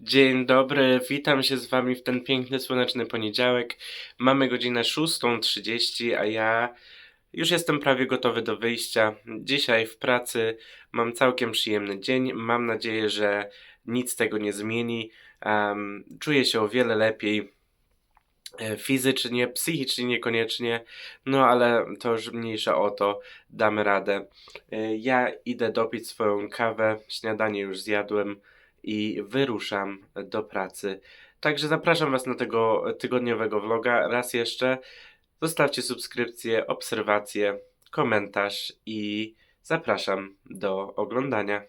Dzień dobry, witam się z wami w ten piękny, słoneczny poniedziałek. Mamy godzinę 6.30, a ja już jestem prawie gotowy do wyjścia. Dzisiaj w pracy mam całkiem przyjemny dzień. Mam nadzieję, że nic tego nie zmieni. Em, czuję się o wiele lepiej. e, Fizycznie, psychicznie niekoniecznie, no ale to już mniejsza o to, damy radę. E, Ja idę dopić swoją kawę, śniadanie już zjadłem i wyruszam do pracy. Także zapraszam Was na tego tygodniowego vloga. Raz jeszcze zostawcie subskrypcję, obserwację, komentarz i zapraszam do oglądania.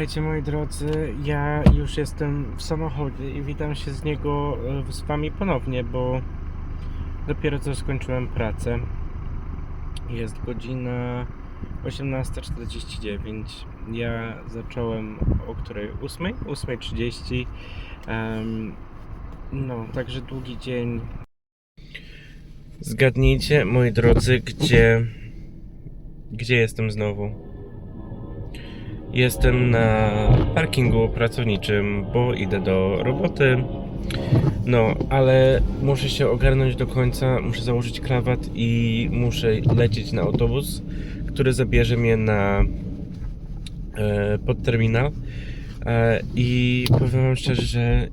Słuchajcie moi drodzy, ja już jestem w samochodzie i witam się z niego e, z wami ponownie, bo dopiero co skończyłem pracę. Jest godzina 18.49. Ja zacząłem o której? 8? 8.30. Em, no, także długi dzień. Zgadnijcie, moi drodzy, gdzie gdzie jestem znowu? Jestem na parkingu pracowniczym, bo idę do roboty. No, ale muszę się ogarnąć do końca, muszę założyć krawat i muszę lecieć na autobus, który zabierze mnie na e, podterminal. E, I powiem wam szczerze, że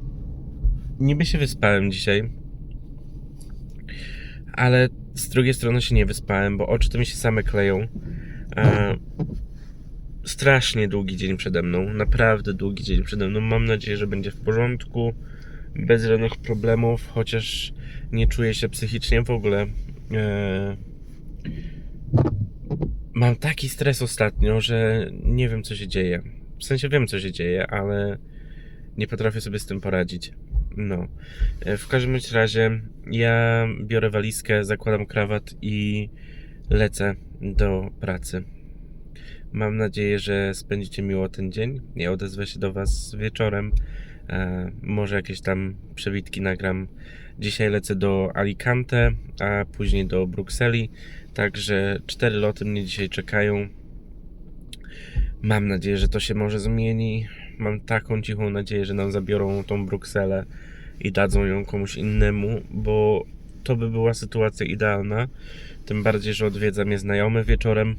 niby się wyspałem dzisiaj, ale z drugiej strony się nie wyspałem, bo oczy to mi się same kleją. E, strasznie długi dzień przede mną, naprawdę długi dzień przede mną. Mam nadzieję, że będzie w porządku, bez żadnych problemów, chociaż nie czuję się psychicznie w ogóle. E, mam taki stres ostatnio, że nie wiem co się dzieje. W sensie wiem co się dzieje, ale nie potrafię sobie z tym poradzić. No. E, W każdym razie ja biorę walizkę, zakładam krawat i lecę do pracy. Mam nadzieję, że spędzicie miło ten dzień. Ja odezwę się do Was wieczorem. E, może jakieś tam przewitki nagram. Dzisiaj lecę do Alicante, a później do Brukseli. Także cztery loty mnie dzisiaj czekają. Mam nadzieję, że to się może zmieni. Mam taką cichą nadzieję, że nam zabiorą tą Brukselę i dadzą ją komuś innemu, bo to by była sytuacja idealna. Tym bardziej, że odwiedza mnie znajomy wieczorem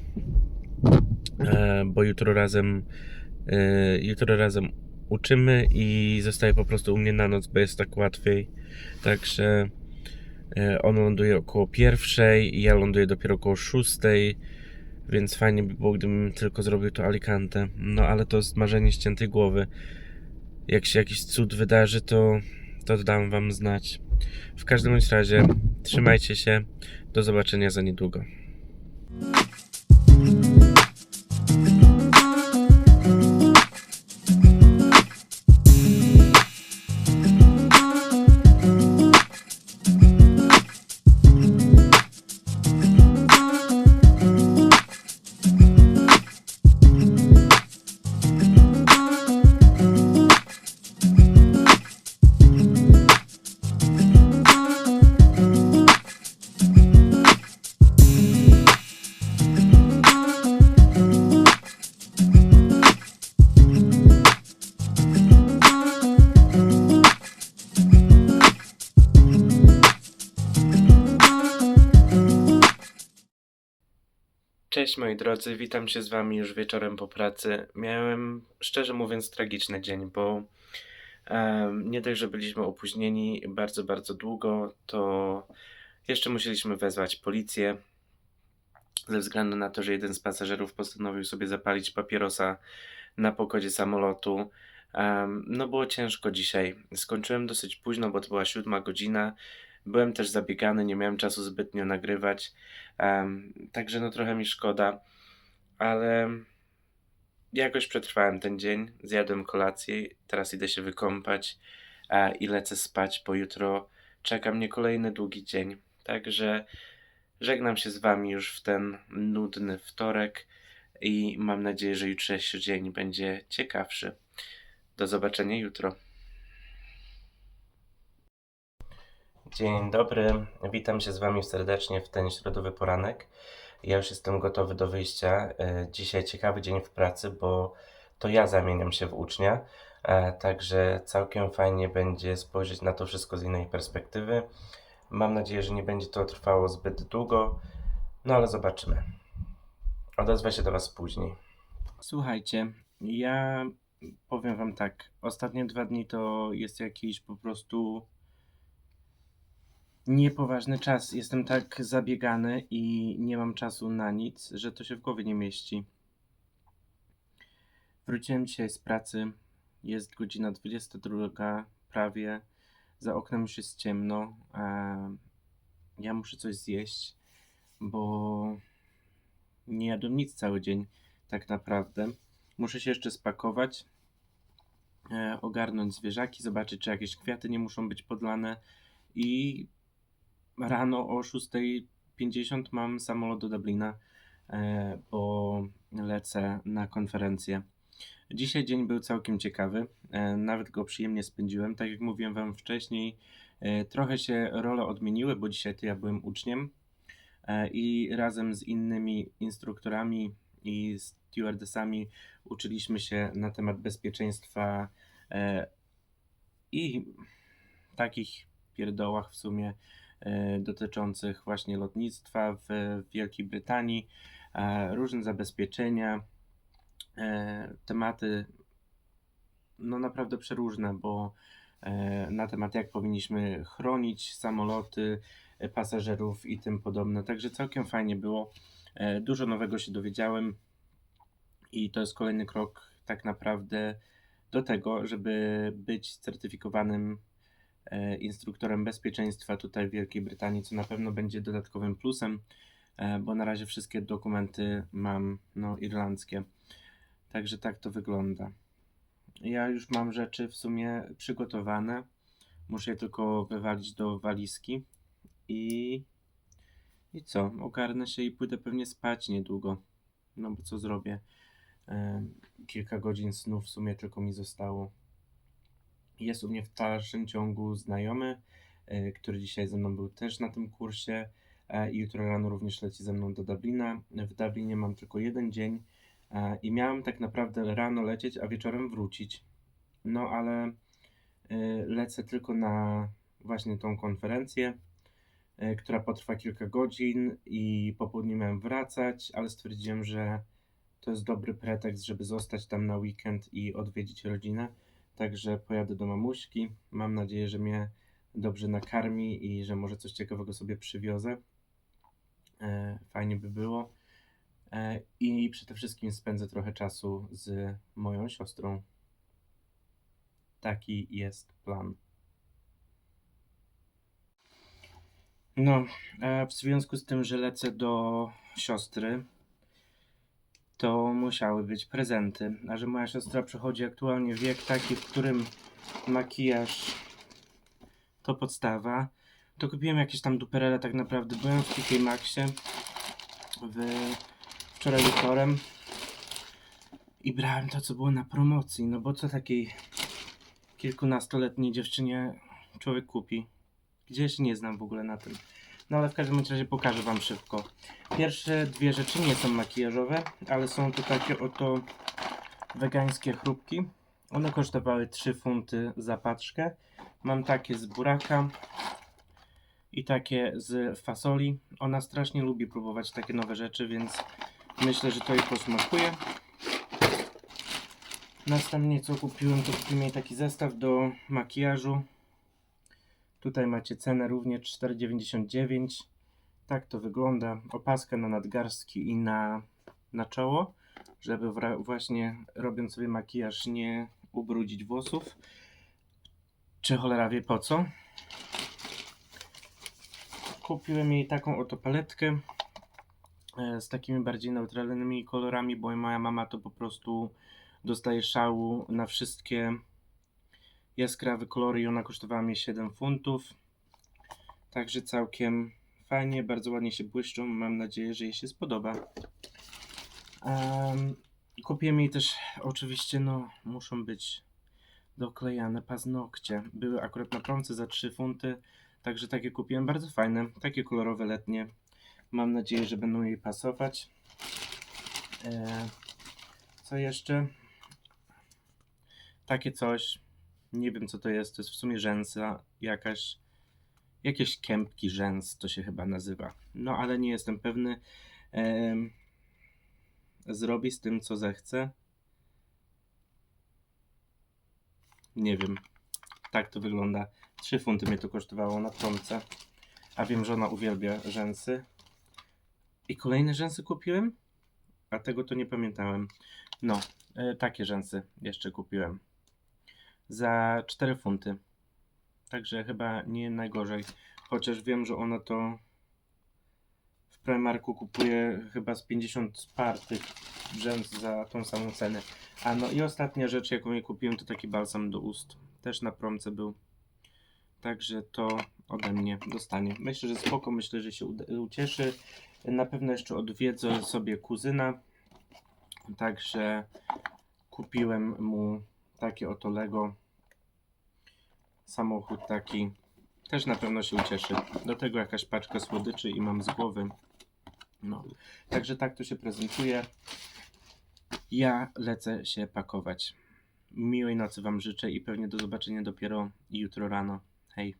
bo jutro razem e, jutro razem uczymy i zostaje po prostu u mnie na noc, bo jest tak łatwiej. Także e, on ląduje około pierwszej, ja ląduję dopiero około szóstej, więc fajnie by było, gdybym tylko zrobił to Alicante. No ale to jest marzenie ściętej głowy. Jak się jakiś cud wydarzy, to, to dam wam znać. W każdym razie, trzymajcie się. Do zobaczenia za niedługo. Cześć moi drodzy, witam się z wami już wieczorem po pracy. Miałem, szczerze mówiąc, tragiczny dzień, bo em, nie dość, że byliśmy opóźnieni bardzo, bardzo długo, to jeszcze musieliśmy wezwać policję ze względu na to, że jeden z pasażerów postanowił sobie zapalić papierosa na pokładzie samolotu. Em, no było ciężko dzisiaj. Skończyłem dosyć późno, bo to była siódma godzina. Byłem też zabiegany, nie miałem czasu zbytnio nagrywać. Em, także no trochę mi szkoda, ale jakoś przetrwałem ten dzień. Zjadłem kolację, teraz idę się wykąpać e, i lecę spać, bo jutro czeka mnie kolejny długi dzień. Także żegnam się z Wami już w ten nudny wtorek i mam nadzieję, że jutrzejszy dzień będzie ciekawszy. Do zobaczenia jutro. Dzień dobry, witam się z Wami serdecznie w ten środowy poranek. Ja już jestem gotowy do wyjścia. E, Dzisiaj ciekawy dzień w pracy, bo to ja zamieniam się w ucznia, e, także całkiem fajnie będzie spojrzeć na to wszystko z innej perspektywy. Mam nadzieję, że nie będzie to trwało zbyt długo, no ale zobaczymy. Odezwę się do Was później. Słuchajcie, ja powiem Wam tak. Ostatnie dwa dni to jest jakiś po prostu niepoważny czas. Jestem tak zabiegany i nie mam czasu na nic, że to się w głowie nie mieści. Wróciłem dzisiaj z pracy. Jest godzina 22 prawie. Za oknem już jest ciemno. Ja muszę coś zjeść, bo nie jadłem nic cały dzień, tak naprawdę. Muszę się jeszcze spakować, e, ogarnąć zwierzaki, zobaczyć, czy jakieś kwiaty nie muszą być podlane. I rano o 6.50 mam samolot do Dublina, e, bo lecę na konferencję. Dzisiaj dzień był całkiem ciekawy, e, nawet go przyjemnie spędziłem. Tak jak mówiłem Wam wcześniej, e, trochę się role odmieniły, bo dzisiaj to ja byłem uczniem i razem z innymi instruktorami i stewardessami uczyliśmy się na temat bezpieczeństwa i takich pierdołach w sumie dotyczących właśnie lotnictwa w Wielkiej Brytanii, e, różne zabezpieczenia, e, tematy no naprawdę przeróżne, bo e, na temat jak powinniśmy chronić samoloty, e, pasażerów i tym podobne. Także całkiem fajnie było. E, Dużo nowego się dowiedziałem i to jest kolejny krok tak naprawdę do tego, żeby być certyfikowanym e, instruktorem bezpieczeństwa tutaj w Wielkiej Brytanii, co na pewno będzie dodatkowym plusem, e, bo na razie wszystkie dokumenty mam no, irlandzkie. Także tak to wygląda. Ja już mam rzeczy w sumie przygotowane. Muszę je tylko wywalić do walizki i i co? Ogarnę się i pójdę pewnie spać niedługo. No bo co zrobię? Em, Kilka godzin snu w sumie tylko mi zostało. Jest u mnie w dalszym ciągu znajomy, e, który dzisiaj ze mną był też na tym kursie e, i jutro rano również leci ze mną do Dublina. W Dublinie mam tylko jeden dzień e, i miałem tak naprawdę rano lecieć, a wieczorem wrócić. No ale lecę tylko na właśnie tą konferencję, która potrwa kilka godzin i po południu miałem wracać, ale stwierdziłem, że to jest dobry pretekst, żeby zostać tam na weekend i odwiedzić rodzinę. Także pojadę do mamuśki. Mam nadzieję, że mnie dobrze nakarmi i że może coś ciekawego sobie przywiozę. E, fajnie by było. E, I przede wszystkim spędzę trochę czasu z moją siostrą. Taki jest plan. No, e, w związku z tym, że lecę do siostry, to musiały być prezenty. A że moja siostra przechodzi aktualnie wiek taki, w którym makijaż to podstawa, to kupiłem jakieś tam duperele tak naprawdę. Byłem w TK Maxie w, wczoraj wieczorem i brałem to, co było na promocji. No bo co takiej kilkunastoletniej dziewczynie człowiek kupi? Gdzie się nie znam w ogóle na tym. No ale w każdym razie pokażę Wam szybko. Pierwsze dwie rzeczy nie są makijażowe, ale są to takie oto wegańskie chrupki. One kosztowały 3 funty za paczkę. Mam takie z buraka i takie z fasoli. Ona strasznie lubi próbować takie nowe rzeczy, więc myślę, że to jej posmakuje. Następnie co kupiłem, to kupiłem taki zestaw do makijażu. Tutaj macie cenę również 4,99. Tak to wygląda. Opaskę na nadgarstki i na, na czoło, żeby właśnie robiąc sobie makijaż nie ubrudzić włosów. Czy cholera wie po co? Kupiłem jej taką oto paletkę e, z takimi bardziej neutralnymi kolorami, bo moja mama to po prostu dostaje szału na wszystkie jaskrawe kolory i ona kosztowała mnie 7 funtów. Także całkiem fajnie, bardzo ładnie się błyszczą. Mam nadzieję, że jej się spodoba. Em, kupiłem jej też, oczywiście, no, muszą być doklejane paznokcie. Były akurat na promce za 3 funty, także takie kupiłem, bardzo fajne, takie kolorowe, letnie. Mam nadzieję, że będą jej pasować. E, co jeszcze? Takie coś. Nie wiem co to jest. To jest w sumie rzęsa jakaś. Jakieś kępki rzęs to się chyba nazywa. No ale nie jestem pewny. Em, zrobi z tym co zechce. Nie wiem. Tak to wygląda. 3 funty mnie to kosztowało na promce. A wiem, że ona uwielbia rzęsy. I kolejne rzęsy kupiłem? A tego to nie pamiętałem. No, e, takie rzęsy jeszcze kupiłem. Za 4 funty. Także chyba nie najgorzej. Chociaż wiem, że ona to w Primarku kupuje chyba z 50 par tych rzęs za tą samą cenę. A no i ostatnia rzecz, jaką jej kupiłem, to taki balsam do ust. Też na promce był. Także to ode mnie dostanie. Myślę, że spoko, myślę, że się ucieszy. Na pewno jeszcze odwiedzę sobie kuzyna. Także kupiłem mu takie oto Lego. Samochód taki. Też na pewno się ucieszy. Do tego jakaś paczka słodyczy i mam z głowy. No. Także tak to się prezentuje. Ja lecę się pakować. Miłej nocy Wam życzę i pewnie do zobaczenia dopiero jutro rano. Hej.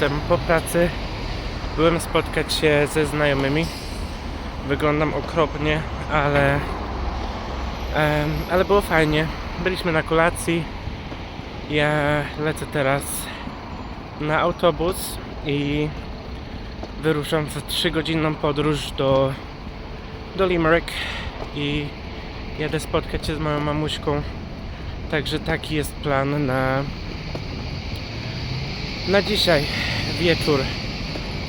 Jestem po pracy. Byłem spotkać się ze znajomymi. Wyglądam okropnie, ale, em, ale było fajnie. Byliśmy na kolacji. Ja lecę teraz na autobus i wyruszam w 3-godzinną podróż do, do Limerick i jadę spotkać się z moją mamuśką. Także taki jest plan na, na dzisiaj wieczór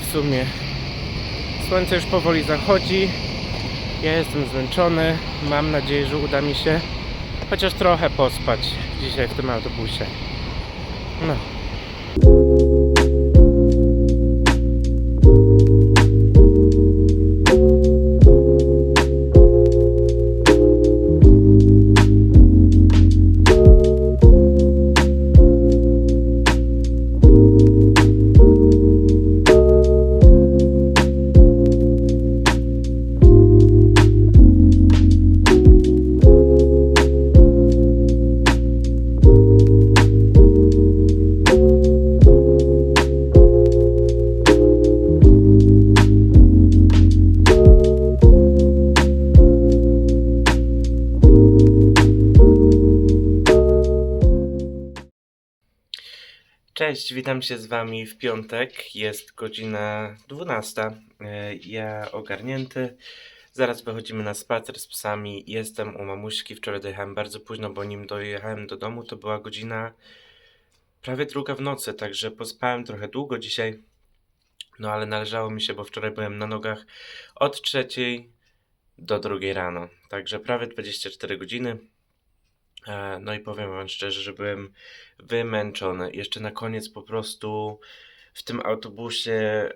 w sumie. Słońce już powoli zachodzi. Ja jestem zmęczony. Mam nadzieję, że uda mi się chociaż trochę pospać dzisiaj w tym autobusie. No. Cześć, witam się z Wami w piątek. Jest godzina 12. E, Ja ogarnięty. Zaraz wychodzimy na spacer z psami. Jestem u mamuśki. Wczoraj dojechałem bardzo późno, bo nim dojechałem do domu, to była godzina prawie druga w nocy, także pospałem trochę długo dzisiaj. No ale należało mi się, bo wczoraj byłem na nogach od trzeciej do drugiej rano. Także prawie 24 godziny. E, No i powiem Wam szczerze, że byłem wymęczony. Jeszcze na koniec po prostu w tym autobusie.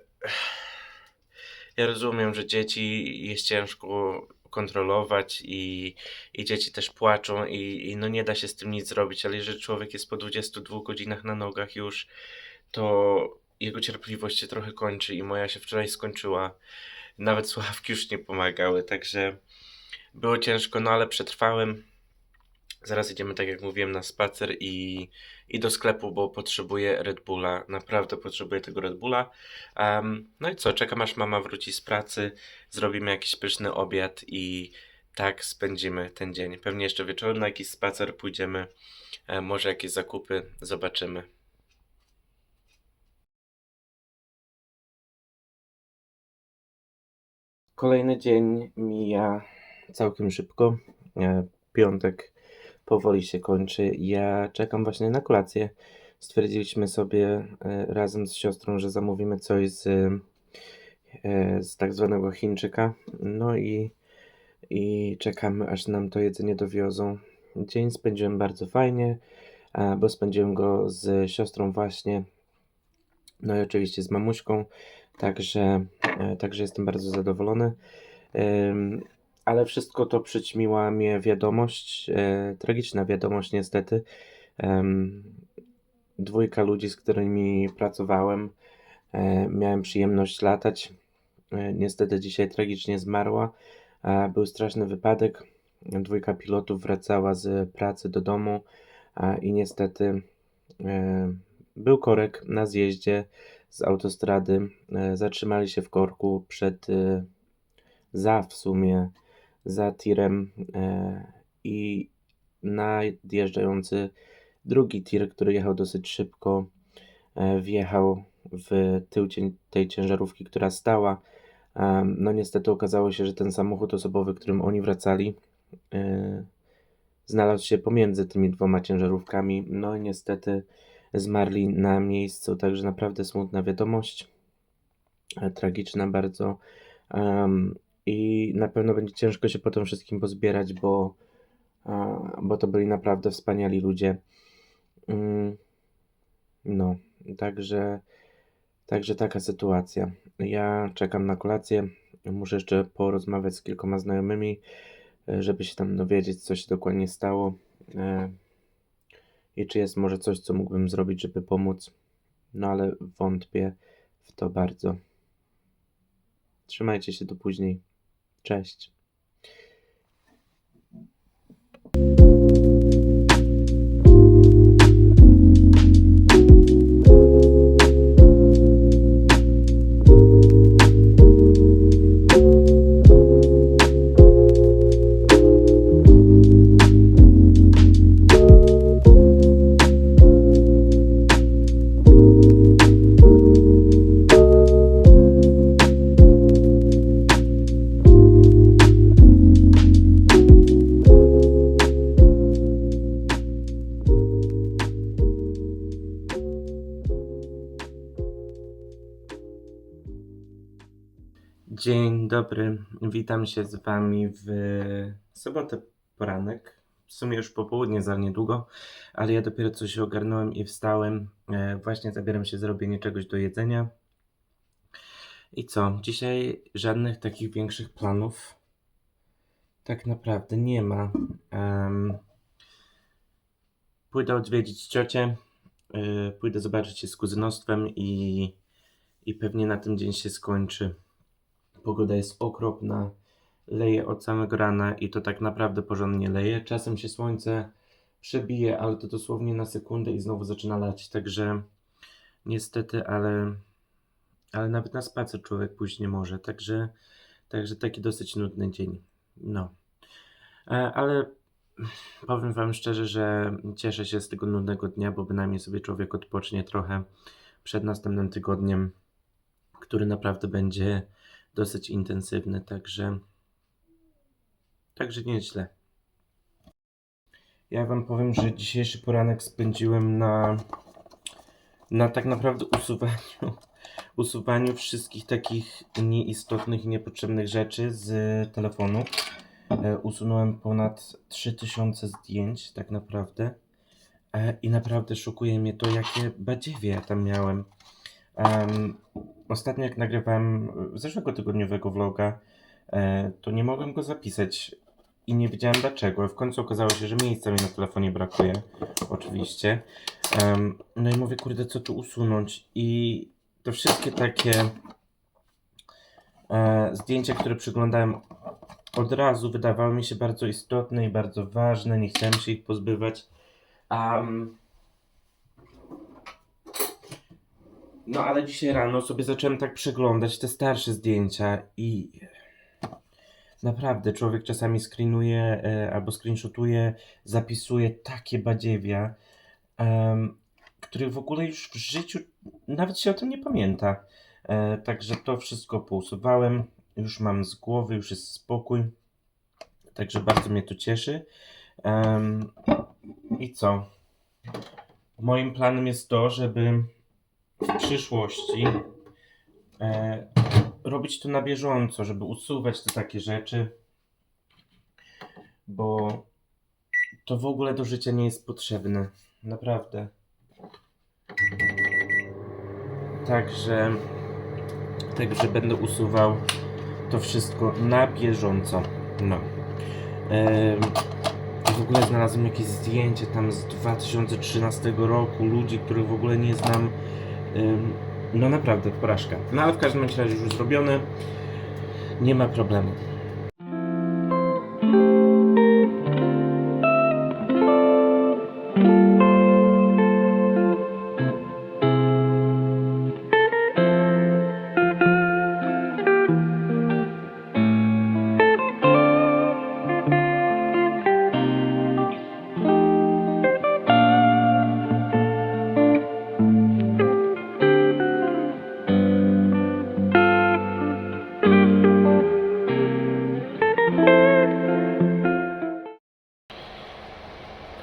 Ja rozumiem, że dzieci jest ciężko kontrolować i, i dzieci też płaczą i, i no nie da się z tym nic zrobić, ale jeżeli człowiek jest po 22 godzinach na nogach już, to jego cierpliwość się trochę kończy i moja się wczoraj skończyła. Nawet słuchawki już nie pomagały, także było ciężko, no ale przetrwałem. Zaraz idziemy, tak jak mówiłem, na spacer i, i do sklepu, bo potrzebuję Red Bulla. Naprawdę potrzebuję tego Red Bulla. Em, no i co, czekam aż mama wróci z pracy, zrobimy jakiś pyszny obiad i tak spędzimy ten dzień. Pewnie jeszcze wieczorem na jakiś spacer pójdziemy, e, może jakieś zakupy, zobaczymy. Kolejny dzień mija całkiem szybko. E, Piątek powoli się kończy. Ja czekam właśnie na kolację. Stwierdziliśmy sobie e, razem z siostrą, że zamówimy coś z, e, z tak zwanego Chińczyka. No i, i czekamy, aż nam to jedzenie dowiozą. Dzień spędziłem bardzo fajnie, bo spędziłem go z siostrą właśnie. No i oczywiście z mamuśką. Także, e, także jestem bardzo zadowolony. Ale wszystko to przyćmiła mnie wiadomość, e, tragiczna wiadomość niestety. Em, dwójka ludzi, z którymi pracowałem, e, miałem przyjemność latać. E, niestety dzisiaj tragicznie zmarła. E, był straszny wypadek. Dwójka pilotów wracała z pracy do domu e, i niestety e, był korek na zjeździe z autostrady. E, zatrzymali się w korku przed, e, za w sumie, za tirem e, i nadjeżdżający drugi tir, który jechał dosyć szybko, e, wjechał w tył tej ciężarówki, która stała. Em, No niestety okazało się, że ten samochód osobowy, którym oni wracali, e, znalazł się pomiędzy tymi dwoma ciężarówkami. No i niestety zmarli na miejscu, także naprawdę smutna wiadomość, e, tragiczna bardzo. I na pewno będzie ciężko się po tym wszystkim pozbierać, bo, bo to byli naprawdę wspaniali ludzie. Mm, No, także, także taka sytuacja. Ja czekam na kolację. Muszę jeszcze porozmawiać z kilkoma znajomymi, żeby się tam dowiedzieć, co się dokładnie stało. e, I czy jest może coś, co mógłbym zrobić, żeby pomóc. No ale wątpię w to bardzo. Trzymajcie się do później. Cześć. Dzień dobry, witam się z Wami w sobotę poranek. W sumie już popołudnie za niedługo, ale ja dopiero co się ogarnąłem i wstałem. E, Właśnie zabieram się za robienie czegoś do jedzenia. I co? Dzisiaj żadnych takich większych planów tak naprawdę nie ma. Em, pójdę odwiedzić ciocię, e, pójdę zobaczyć się z kuzynostwem i, i pewnie na tym dzień się skończy. Pogoda jest okropna, leje od samego rana i to tak naprawdę porządnie leje. Czasem się słońce przebije, ale to dosłownie na sekundę i znowu zaczyna lać. Także niestety, ale, ale nawet na spacer człowiek pójść nie może. Także, także taki dosyć nudny dzień. No. E, Ale powiem Wam szczerze, że cieszę się z tego nudnego dnia, bo bynajmniej sobie człowiek odpocznie trochę przed następnym tygodniem, który naprawdę będzie dosyć intensywny, także także nieźle. Ja wam powiem, że dzisiejszy poranek spędziłem na na tak naprawdę usuwaniu usuwaniu wszystkich takich nieistotnych niepotrzebnych rzeczy z telefonu. E, usunąłem ponad 3000 zdjęć tak naprawdę. E, I naprawdę szokuje mnie to, jakie badziewie ja tam miałem. Em, ostatnio jak nagrywałem zeszłego tygodniowego vloga, e, to nie mogłem go zapisać i nie wiedziałem dlaczego. W końcu okazało się, że miejsca mi na telefonie brakuje, oczywiście. Em, no i mówię, kurde, co tu usunąć? I te wszystkie takie e, zdjęcia, które przyglądałem od razu, wydawały mi się bardzo istotne i bardzo ważne. Nie chciałem się ich pozbywać. Am, No ale dzisiaj rano sobie zacząłem tak przeglądać te starsze zdjęcia i naprawdę człowiek czasami screenuje e, albo screenshotuje, zapisuje takie badziewia, których w ogóle już w życiu nawet się o tym nie pamięta. E, także to wszystko pousuwałem, już mam z głowy, już jest spokój, także bardzo mnie to cieszy. I co? Moim planem jest to, żeby w przyszłości e, robić to na bieżąco, żeby usuwać te takie rzeczy, bo to w ogóle do życia nie jest potrzebne. Naprawdę. Także, także będę usuwał to wszystko na bieżąco. No. Em, w ogóle znalazłem jakieś zdjęcie tam z 2013 roku, ludzi, których w ogóle nie znam. No naprawdę, porażka. No ale w każdym razie już zrobione. Nie ma problemu.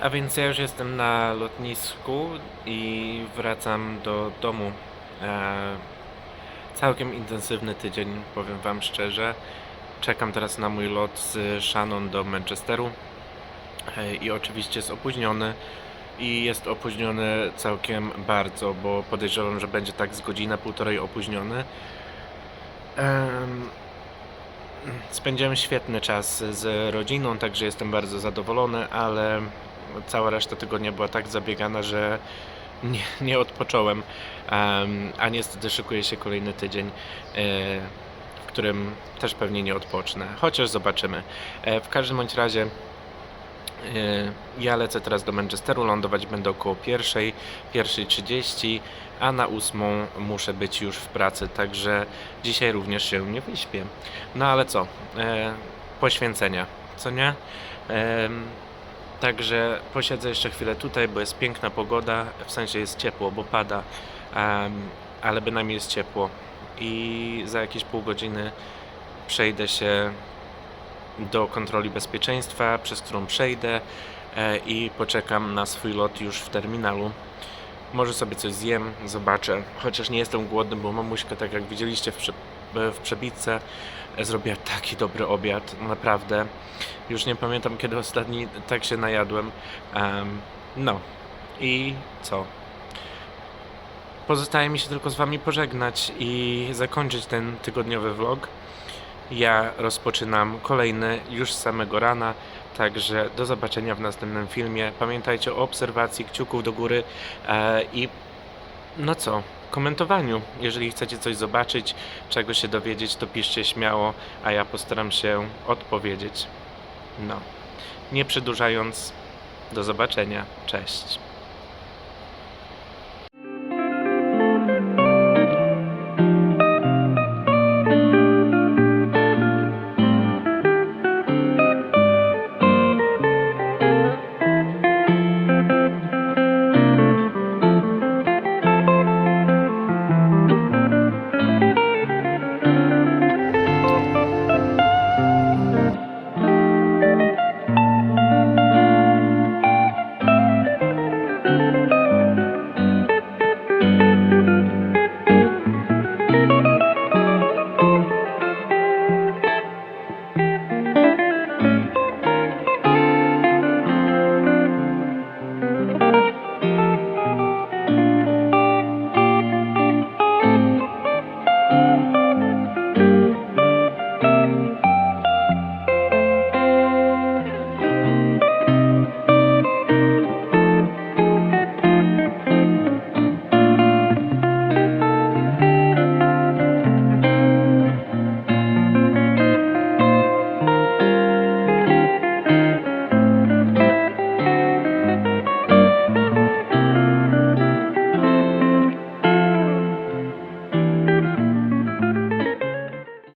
A więc ja już jestem na lotnisku i wracam do domu. E, całkiem intensywny tydzień, powiem Wam szczerze. Czekam teraz na mój lot z Shannon do Manchesteru e, i oczywiście jest opóźniony. I jest opóźniony całkiem bardzo, bo podejrzewam, że będzie tak z godzinę, półtorej opóźniony. Em, Spędziłem świetny czas z rodziną, także jestem bardzo zadowolony, ale cała reszta tygodnia była tak zabiegana, że nie, nie odpocząłem. Em, a niestety szykuje się kolejny tydzień, e, w którym też pewnie nie odpocznę. Chociaż zobaczymy. E, w każdym bądź razie. e, Ja lecę teraz do Manchesteru, lądować będę około pierwszej, pierwszej 30, a na ósmą muszę być już w pracy, także dzisiaj również się nie wyśpię. No ale co? Poświęcenia, co nie? Także posiedzę jeszcze chwilę tutaj, bo jest piękna pogoda, w sensie jest ciepło, bo pada, ale bynajmniej jest ciepło. I za jakieś pół godziny przejdę się do kontroli bezpieczeństwa, przez którą przejdę e, i poczekam na swój lot już w terminalu. Może sobie coś zjem, zobaczę. Chociaż nie jestem głodny, bo mamuśka, tak jak widzieliście w, prze- w przebitce zrobiła taki dobry obiad, naprawdę. Już nie pamiętam kiedy ostatni tak się najadłem. Em, no i co? Pozostaje mi się tylko z wami pożegnać i zakończyć ten tygodniowy vlog. Ja rozpoczynam kolejny już z samego rana, także do zobaczenia w następnym filmie. Pamiętajcie o obserwacji, kciuków do góry e, i no co, komentowaniu. Jeżeli chcecie coś zobaczyć, czego się dowiedzieć, to piszcie śmiało, a ja postaram się odpowiedzieć. No, nie przedłużając, do zobaczenia. Cześć.